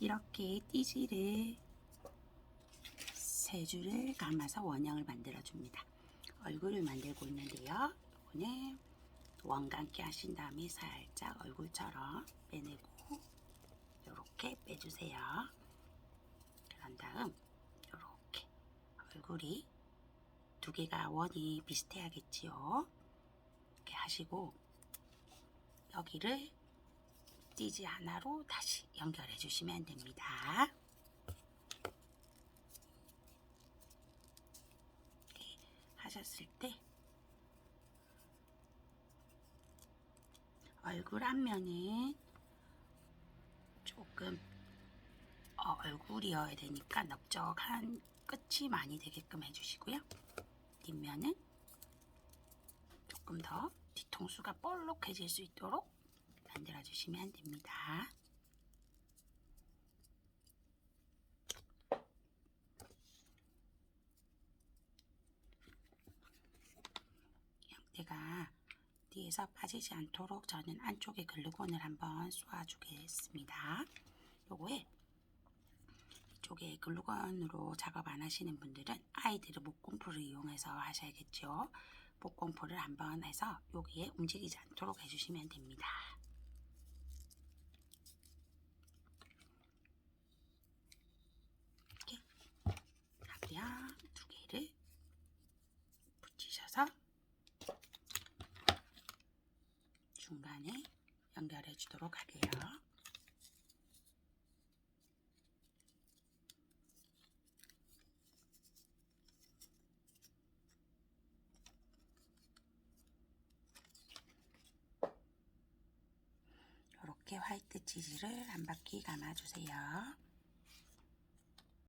이렇게 띠지를 세 줄을 감아서 원형을 만들어 줍니다. 얼굴을 만들고 있는데요. 이거는 원감기 하신 다음에 살짝 얼굴처럼 빼내고 이렇게 빼주세요. 그런 다음 이렇게 얼굴이 두 개가 원이 비슷해야겠지요. 이렇게 하시고 여기를 띠지 하나로 다시 연결해 주시면 됩니다. 하셨을 때 얼굴 앞면은 조금 어, 얼굴이어야 되니까 넓적한 끝이 많이 되게끔 해주시고요. 뒷면은 조금 더 뒤통수가 볼록해질 수 있도록 만들어 주시면 됩니다. 형태가 뒤에서 빠지지 않도록 저는 안쪽에 글루건을 한번 쏘아주겠습니다. 요거에 이쪽에 글루건으로 작업 안 하시는 분들은 아이들의 목공풀을 이용해서 하셔야겠죠. 목공풀을 한번 해서 여기에 움직이지 않도록 해주시면 됩니다. 이렇게 하고요. 두 개를 붙이셔서 중간에 연결해 주도록 할게요. 이렇게 화이트 치즈를 한 바퀴 감아주세요.